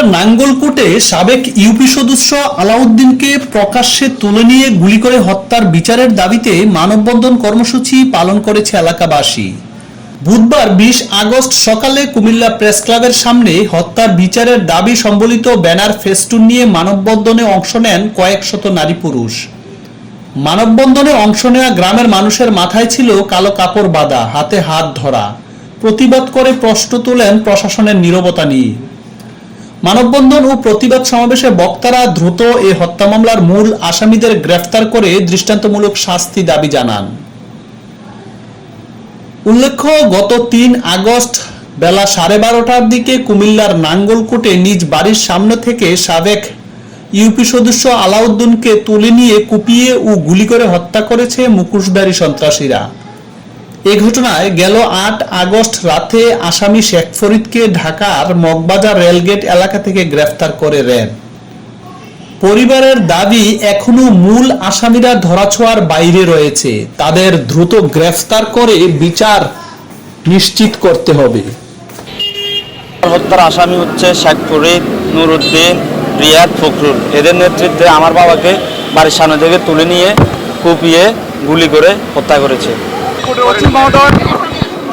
কুমিল্লার নাঙ্গলকোটে সাবেক ইউপি সদস্য আলাউদ্দিনকে প্রকাশ্যে তুলে নিয়ে গুলি করে হত্যার বিচারের দাবিতে মানববন্ধন কর্মসূচি পালন করেছে এলাকাবাসী। বুধবার বিশ আগস্ট সকালে কুমিল্লা প্রেস ক্লাবের সামনে হত্যার বিচারের দাবি সম্বলিত ব্যানার ফেস্টুন নিয়ে মানববন্ধনে অংশ নেন কয়েক শত নারী পুরুষ। মানববন্ধনে অংশ নেওয়া গ্রামের মানুষের মাথায় ছিল কালো কাপড় বাঁধা, হাতে হাত ধরা। প্রতিবাদ করে প্রশ্ন তোলেন প্রশাসনের নীরবতা নিয়ে। মানববন্ধন ও প্রতিবাদ সমাবেশে বক্তারা দ্রুত এ হত্যা মামলার মূল আসামিদের গ্রেফতার করে দৃষ্টান্তমূলক শাস্তি দাবি জানান। উল্লেখ্য, গত তিন আগস্ট বেলা সাড়ে বারোটার দিকে কুমিল্লার নাঙ্গলকোটে নিজ বাড়ির সামনে থেকে সাবেক ইউপি সদস্য আলাউদ্দিনকে তুলে নিয়ে কুপিয়ে ও গুলি করে হত্যা করেছে মুখোশধারী সন্ত্রাসীরা। এ ঘটনায় গেল আট আগস্ট রাতে আসামি শেখ ফরিদকে ঢাকার মগবাজার রেলগেট এলাকা থেকে গ্রেফতার করে র্যাব পরিবারের দাবি, এখনও মূল আসামিরা ধরাছোঁয়ার বাইরে রয়েছে। তাদের দ্রুত গ্রেফতার করে বিচার নিশ্চিত করতে হবে। হত্যার আসামি হচ্ছে শেখ ফরিদ, নুরুদ্দিন, রিয়াদ ফখরুল। এদের নেতৃত্বে আমার বাবাকে বাড়ির সামনে থেকে তুলে নিয়ে কুপিয়ে গুলি করে হত্যা করেছে।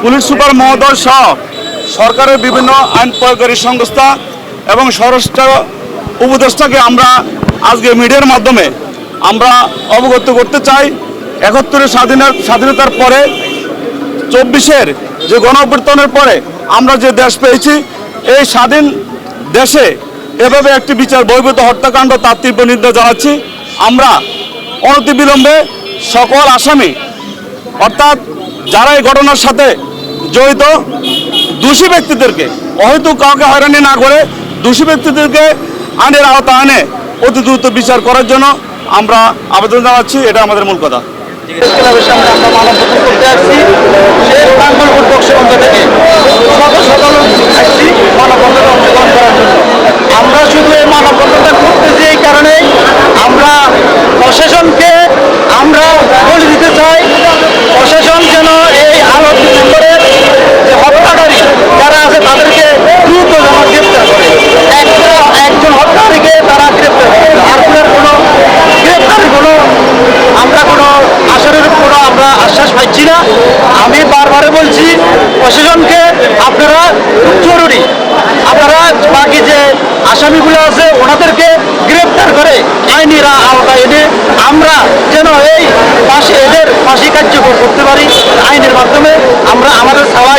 পুলিশ সুপার মহোদয় সহ সরকারের বিভিন্ন আইন প্রয়োগকারী সংস্থা এবং স্বরাষ্ট্র উপদেষ্টাকে আমরা আজকে মিডিয়ার মাধ্যমে আমরা অবগত করতে চাই। একাত্তরের স্বাধীনের স্বাধীনতার পরে, চব্বিশের যে গণ পরে আমরা যে দেশ পেয়েছি, এই স্বাধীন দেশে এভাবে একটি বিচার বহির্ভূত হত্যাকাণ্ড তার তীব্র নিন্দা জানাচ্ছি। আমরা অনতিবিলম্বে সকল আসামি অর্থাৎ যারা এই ঘটনার সাথে জড়িত, দোষী ব্যক্তিদেরকে অহেতু কাউকে হয়রানি না করে দোষী ব্যক্তিদেরকে আইনের আওতা আনে অতি দ্রুত বিচার করার জন্য আমরা আবেদন জানাচ্ছি। এটা আমাদের মূল কথা। আমরা মানব করতে আসছি সেই বাঙ্গলপুর বক্সবন্ধ থেকে সকাল সকাল আসছি মানববন্ধনে অংশগ্রহণ করার জন্য আমরা শুধু এই মানববন্ধনটা করতেছি এই কারণে আমরা প্রশাসনকে আমরা বলে দিতে চাই প্রশাসন যেন এই আলোক করে যে হত্যাকারী যারা আছে তাদেরকে দ্রুত যেন গ্রেপ্তার করে একটা একজন হত্যাকারীকে তারা গ্রেপ্তার করে আর কোনো গ্রেপ্তারি কোনো আমরা কোনো আসরের কোনো আমরা আশ্বাস পাচ্ছি না আমি বারবারে বলছি প্রশাসনকে আপনারা খুব জরুরি। আপনারা বাকি যে আসামিগুলো আছে, ওনাদেরকে গ্রেপ্তার করে আইনিরা আওতায় এনে আমরা যেন এই পাশে এদের ফাঁসি কার্যকর করতে পারি। আইনের মাধ্যমে আমরা আমাদের সবাই